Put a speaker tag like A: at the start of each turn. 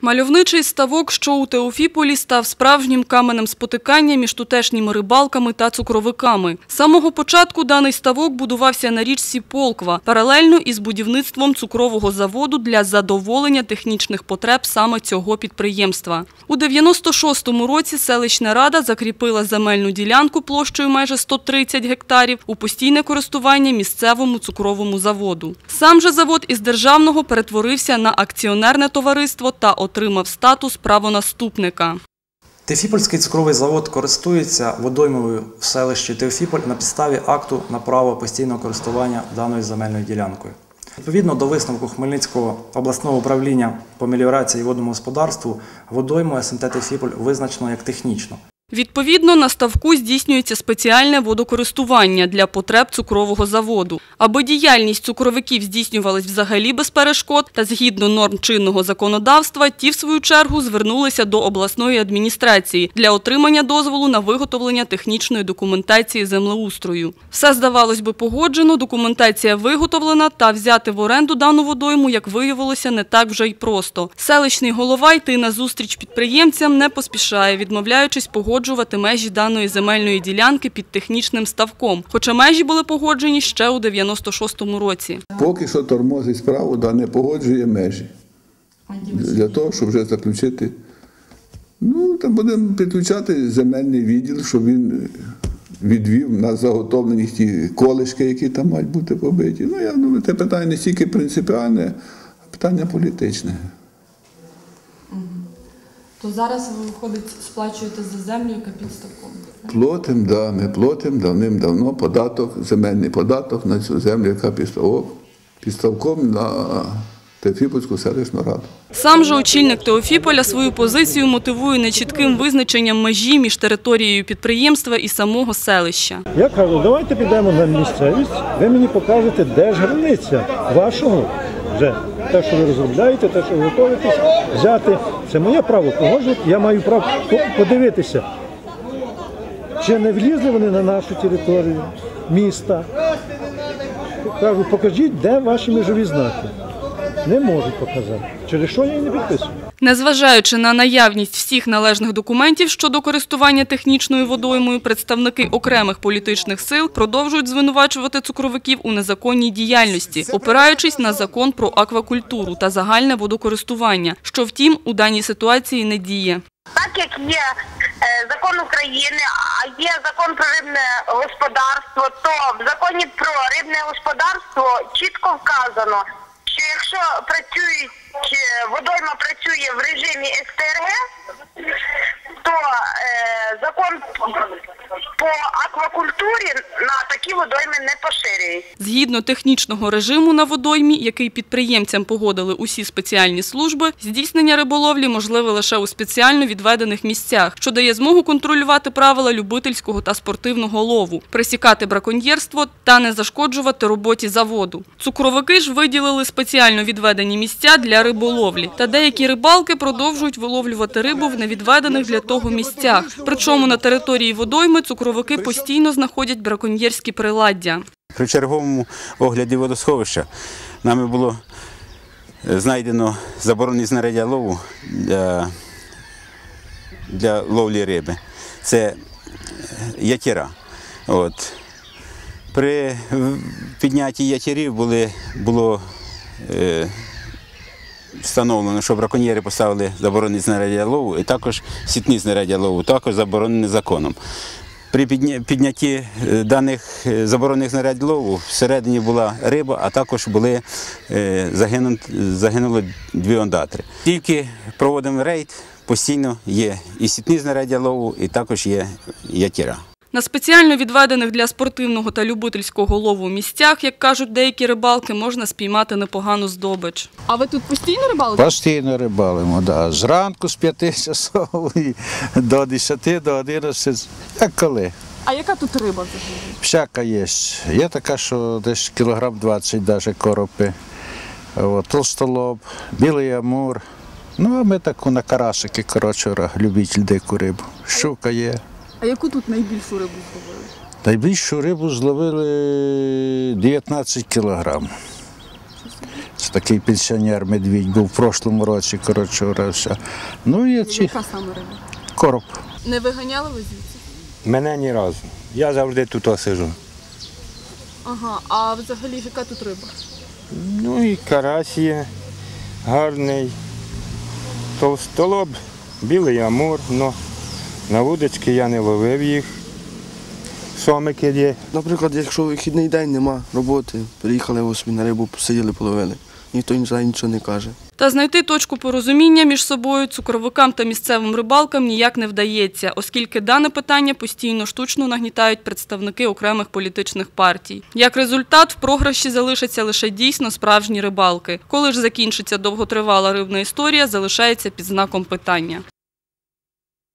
A: Мальовничий ставок, що у Теофіполі, став справжнім каменем спотикання між тутешніми рибалками та цукровиками. З самого початку даний ставок будувався на річці Полква, паралельно із будівництвом цукрового заводу для задоволення технічних потреб саме цього підприємства. У 96-му році селищна рада закріпила земельну ділянку площею майже 130 гектарів у постійне користування місцевому цукровому заводу. Сам же завод із державного перетворився на акціонерне товариство та отримав статус правонаступника.
B: Тефіпольський цукровий завод користується водоймовою в селищі Теофіполь на підставі акту на право постійного користування даною земельною ділянкою. Відповідно до висновку Хмельницького обласного управління по меліорації і водному господарству, водойму СМТ Тефіполь визначено як технічно.
A: Відповідно, на ставку здійснюється спеціальне водокористування для потреб цукрового заводу. Аби діяльність цукровиків здійснювалась взагалі без перешкод та згідно норм чинного законодавства, ті, в свою чергу, звернулися до обласної адміністрації для отримання дозволу на виготовлення технічної документації землеустрою. Все, здавалось би, погоджено, документація виготовлена, та взяти в оренду дану водойму, як виявилося, не так вже й просто. Селищний голова йти на зустріч підприємцям не поспішає, відмовляючись погоджувати межі даної земельної ділянки під технічним ставком, хоча межі були погоджені ще у 96-му році.
C: Поки що тормозить справу, да не погоджує межі. Для того, щоб вже заключити. Ну, там будемо підключати земельний відділ, щоб він відвів на заготовлені ті колишки, які там мають бути побиті. Ну, я думаю, це питання не стільки принципіальне, а питання політичне.
D: То зараз ви виходить, сплачуєте за землю, яка під ставком.
C: Платимо, да, ми платимо давним-давно податок, земельний податок на цю землю, яка підставок, підставком на Тефіпольську селищну раду.
A: Сам же очільник Теофіполя свою позицію мотивує нечітким визначенням межі між територією підприємства і самого селища.
E: Я кажу, давайте підемо на місцевість, ви мені покажете, де ж границя вашого вже. Те, що ви розробляєте, те, що ви готуєтесь, взяти. Це моє право погоджувати. Я маю право подивитися, чи не влізли вони на нашу територію міста. Кажу, покажіть, де ваші межові знаки. Не можуть показати. Через що я і не підписую.
A: Незважаючи на наявність всіх належних документів щодо користування технічною водоймою, представники окремих політичних сил продовжують звинувачувати цукровиків у незаконній діяльності, опираючись на закон про аквакультуру та загальне водокористування, що втім у даній ситуації не діє.
F: Так як є е, закон України, а є закон про рибне господарство, то в законі про рибне господарство чітко вказано, що якщо працюють е, водойма працює в режимі СТРГ, то е, закон по аквакультурі на такі водойми не поширюється.
A: Згідно технічного режиму на водоймі, який підприємцям погодили усі спеціальні служби, здійснення риболовлі можливе лише у спеціально відведених місцях, що дає змогу контролювати правила любительського та спортивного лову, пресікати браконьєрство та не зашкоджувати роботі заводу. Цукровики ж виділили спеціально відведені місця для риболовлі, та деякі рибалки продовжують виловлювати рибу в невідведених для того місцях. Причому на території водойми цукровики постійно знаходять браконьєрські приладдя.
G: При черговому огляді водосховища нами було е, знайдено заборонені знаряддя лову для, для ловлі риби. Це е, ятіра. От. При піднятті ятірів були, було е, встановлено, що браконьєри поставили заборонені знаряддя лову, і також сітні знаряддя лову, також заборонені законом. При підня- піднятті е, даних е, заборонених знарядь лову всередині була риба, а також були загинули, загинули дві ондатри. Тільки проводимо рейд, постійно є і сітні знаряддя лову, і також є ятіра.
A: На спеціально відведених для спортивного та любительського лову місцях, як кажуть деякі рибалки, можна спіймати непогану здобич.
D: А ви тут постійно рибалите?
H: Постійно рибалимо, да. Зранку з 5 часов до 10, до 11, як коли.
D: А яка тут риба?
H: Всяка є. Є така, що десь кілограм 20 даже коропи. От, толстолоб, білий амур. Ну, а ми таку на карасики, коротше, любитель дику рибу. Щука є.
D: А яку тут найбільшу рибу зловили?
H: Найбільшу рибу зловили 19 кілограм. Це такий пенсіонер медвідь був в прошлому році, коротше, урався. Ну і ці
A: Яка саме риба?
H: короб.
A: Не виганяли ви звідси?
I: Мене ні разу. Я завжди тут сижу.
A: Ага, а взагалі яка тут риба?
I: Ну і карась є, гарний, товстолоб, білий амур, но на вудочки я не ловив їх. Сомики є.
J: Наприклад, якщо вихідний день нема роботи, приїхали ось на рибу, посиділи, половили. Ніхто нічого нічого не каже.
A: Та знайти точку порозуміння між собою цукровикам та місцевим рибалкам ніяк не вдається, оскільки дане питання постійно штучно нагнітають представники окремих політичних партій. Як результат, в програші залишаться лише дійсно справжні рибалки. Коли ж закінчиться довготривала рибна історія, залишається під знаком питання.